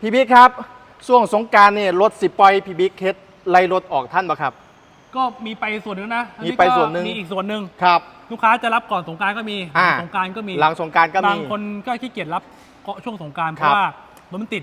พี่บิ๊กครับช่วงสงกรารเนี่ยรถสิปล่อยพี่บิ๊กเฮ็ดไล่รถออกท่านปะครับ ก็มีไปส่วนหนึ่งนะอัมีไปส่วนหนึ่ง มีอีกส่วนหนึ่งครับ ลูกค้าจะรับก่อนสงกรารก็มีอ่าสงกรารก็มีหลังสงกรารก็บามี งคนก็ขี้เกียจรับก็ช่วงสงกรารเพครับ ราะว่ารถมันติด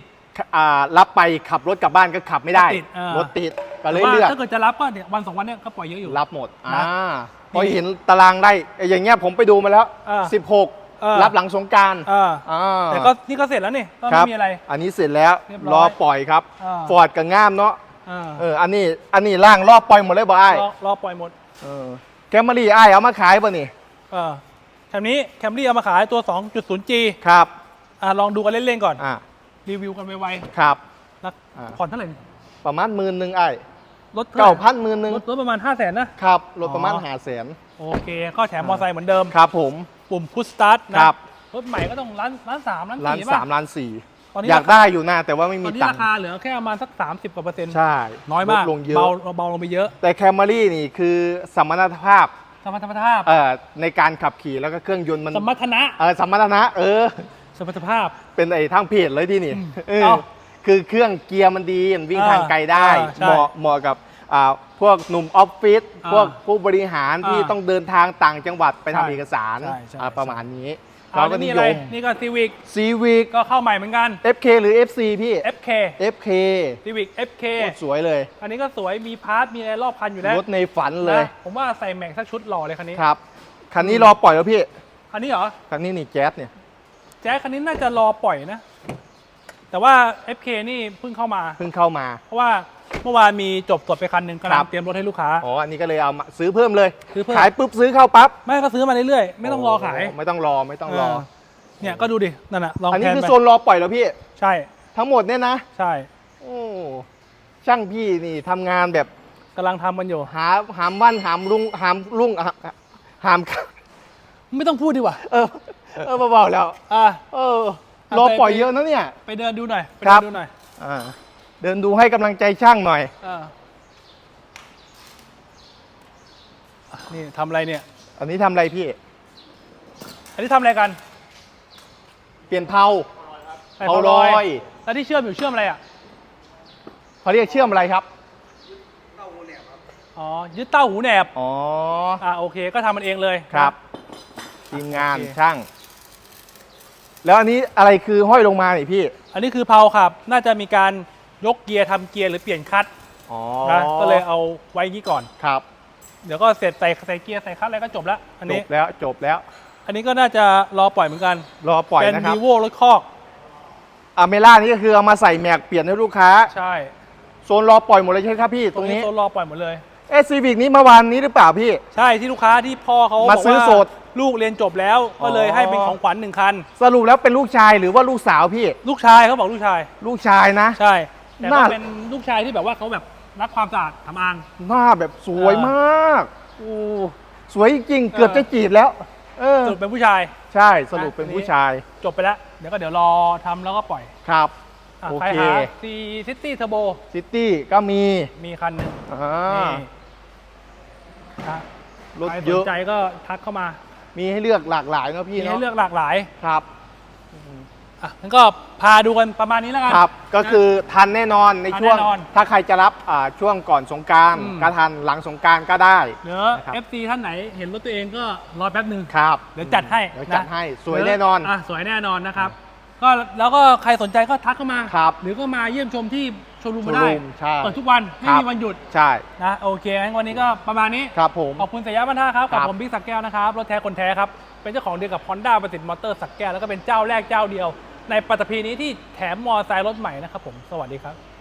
อ่ารับไปขับรถกลับบ้านก็ขับไม่ได้รถติดเออ รถติดก็เลแต่ยว่าเลือกถ้าเกิดจะรับก็เนี่ยวันสองวันเนี่ยก็ปล่อยเยอะอยู่ รับหมดนะอ่าพอเห็นตารางได้ไอ้อย่างเงี้ยผมไปดูมาแล้วเออ16 เออ รับหลังสงกรารเอออ่าแต่ก็นี่ก็เสร็จแล้วนี่ก็คไม่รับมีอะไร อันนี้เสร็จแล้วเรียบร้อยรอปล่อยครับ อ่า ฟอร์ดกับง่ามเนาะเออเอออันนี้อันนี้ล่างรอบปล่อยหมดเลยบ่ไอ้ายรอรอปล่อยหมดเออแคมรี่ไอ้ายเอามาขายป่ะนี่เออแคมนี้แคมรี่เอามาขายตัว 2.0G ครับอะลองดูกันเล่นๆก่อน อ่ารีวิวกันไวครับ ๆแล้วอ่า ผ่อนเท่าไหร่นี่ประมาณหมื่นหนึ่งไอ้ายรถท่ไหร่เก้าพันหมื่นหนึ่งรถรถประมาณ 5 0 0 0 0นนะ ครับรถประมาณอ๋อ หาแสนโอเค ก็แถมมอเตอร์ไซค์เหมือนเดิม ครับผม ปุ่มพุชสตาร์ทนะครับ รถใหม่ก็ต้องล้านล้านสามล้านล้านสี่สามป่ะล้านสี่ตอนนี้ อยากได้อยู่นะแต่ว่าไม่ตมีอนนี้ตังราค์คาเหลือแค่ประมาณสัก 30กว่าเปอร์เซ็นต์ใช่น้อยมากลดลงเยอะ เบาเบาลงไปเยอะแต่แคมรี่นี่คือสมรรถภาพสมรรถภาพเอ่อในการขับขี่แล้วก็เครื่องยนต์มันสมรรถนะเออสมรรถนะ เออ สมรรถภาพ เป็นไอ้ทางเพจเลยที่นี่เออเอ้าคือเครื่องเกียร์มันดีมันวิ่งอ่าทางไกลได้อ่าใช่ เหมาะเหมาะกับอ่า พวกหนุ่มออฟฟิศอ่าพวกผู้บริหารที่อ่าต้องเดินทางต่างจังหวัดไปใช่ทำเอกสารใช่ใช่อ่าประมาณนี้เอาเราก็แล้วนินี่ยอะไรมนี่ก็ซีวิกซีวิกก็เข้าใหม่เหมือนกัน FK หรือ FC พี่ FK FK ซีวิก FK โคตรสวยเลย อันนี้ก็สวยมีพาร์ทมีอะไรรอบคันอยู่แล้วรถในฝันเลยนะผมว่าใส่แม็กซ์สักชุดหล่อเลยคันนี้ครับคันนี้รอปล่อยแล้วพี่คันนี้เหรอคันนี้นี่แจ๊สเนี่ยแจ๊คคันนี้น่าจะรอปล่อยนะ แต่ว่า FK นี่เพิ่งเข้ามาเพิ่งเข้ามา เพราะว่า เมื่อวานมีจบสดไปคันหนึ่งกำลัครังบเตรียมรถให้ลูกค้า อ๋อ อันนี้ก็เลยเอามาซื้อเพิ่มเลย ซื้อเพิ่ม ขายปุ๊บซื้อเข้าปั๊บไม่ก็ซื้อมาเรื่อยๆไม่ต้องรอขายโไม่ต้องรอไม่ต้องรอ เเนี่ยก็ดูดินั่นน่ะลองอันนี้แทนคือไปโซนรอปล่อยแล้วพี่ ใช่ทั้งหมดเนี่ยนะ ใช่โอ้ช่างพี่นี่ทำงานแบบกำลังทำกันอยู่ หาหามวันหามรุ่งหามรุ่งหาหาม ไม่ต้องพูดดีกว่าเออเออเบาๆแล้ว อะ เออเอารอไปปล่อยไปเยอะนะเนี่ย ไปเดินดูหน่อยไปครัเดิบนดูหน่อย อ่า เดินดูให้กำลังใจช่างหน่อย อะนี่ทำอะไรเนี่ย อันนี้ทำอะไรพี่ อันนี้ทำอะไรกันเปลี่ยนเผาใส่เผาพลลออยแล้วที่เชื่อมอยู่เชื่อมอะไรอะ เขาเรียกเชื่อมอะไรครับ อ๋อ ยึดเต้าหูแหนบ อ๋อ อ่าโอเค ก็ทำมันเองเลยครับ ทีมงานโอเคช่าง แล้วอันนี้อะไรคือห้อยลงมานี่พี่ อันนี้คือเพาครับ น่าจะมีการ ยกเกียร์ทำเกียร์หรือเปลี่ยนคัตอ๋อนะก็เลยเอาไว้อย่างนี้ก่อน ครับเดี๋ยวก็เสร็จใส่ใส่เกียร์ใส่คัตอะไรก็จบแล้วอันจนี้ บแล้วจบแล้ว อันนี้ก็น่าจะรอปล่อยเหมือนกัน รอปล่อยเป็นนะครับวีโวรถคอก อเมล่านี่ก็คือเอามาใส่แม็กเปลี่ยนให้ลูกค้า ใช่โซนรอปล่อยหมดเลยใช่ไหมครับพี่ตรงนี้โซนรอปล่อยหมดเลย เอซีวิกนี้เมื่อวานนี้หรือเปล่าพี่ ใช่ที่ลูกค้าที่พ่อเขามาบอกซื้อว่าสด ลูกเรียนจบแล้วก็เลยอ๋อให้เป็นของขวัญหนึ่งคัน สรุปแล้วเป็นลูกชายหรือว่าลูกสาวพี่ ลูกชายเขาบอกลูกชาย ลูกชายนะ ใช่ แต่ก็น่าเป็นลูกชายที่แบบว่าเขาแบบรักความสะอาดทำอาง หน้าแบบสวยเออมากโอ้สวยจริงๆเกือบเออจะจีบแล้ว เออ สรุปเป็นผู้ชาย ใช่สรุปเป็นอันนี้ผู้ชายจบไปแล้ว เดี๋ยวก็เดี๋ยวรอทำแล้วก็ปล่อยครับอะโอใครเค หาซีซิตี้เทอร์โบซิตี้ก็มีมีคันหนึ่งอ่านี่นะรถใครสเยนอะ ใจก็ทักเข้ามา มีให้เลือกหลากหลายเนอะพี่มีให้เนาะเลือกหลากหลาย ครับ อะงั้นก็พาดูกันประมาณนี้แล้วกัน ครับ ก็คือทันแน่นอนในทันช่วงแน่นอน ถ้าใครจะรับอ่าช่วงก่อนสงกรารอืมก็ทันหลังสงกรารก็ได้หรือ นะครับ FC ท่านไหนเห็นรถตัวเองก็รอแป๊บหนึ่ง ครับเดี๋ยวจัดให้เดี๋ยวจัดนะให้สวยแน่นอนอะสวยแน่นอนนะครับ ก็แล้วก็ใครสนใจก็ทักเข้ามา ครับหรือก็มาเยี่ยมชมที่โชว์รูมโชมาว์ได้รูมใช่เปิดทุกวัน ไม่ครับมีวันหยุดใช่นะโอเคงั้นวันนี้ก็ประมาณนี้ ครับผม ขอบคุณสยามบันท่าครับ กับครับผมบิ๊กสักแก้วนะครับ รถแท้คนแท้ครับ เป็นเจ้าของเดียวกับ Honda ประสิทธิ์มอเตอร์สักแก้ว แล้วก็เป็นเจ้าแรกเจ้าเดียว ในปัตตภีนี้ที่แถมมอไซค์รถใหม่นะครับผม สวัสดีครับ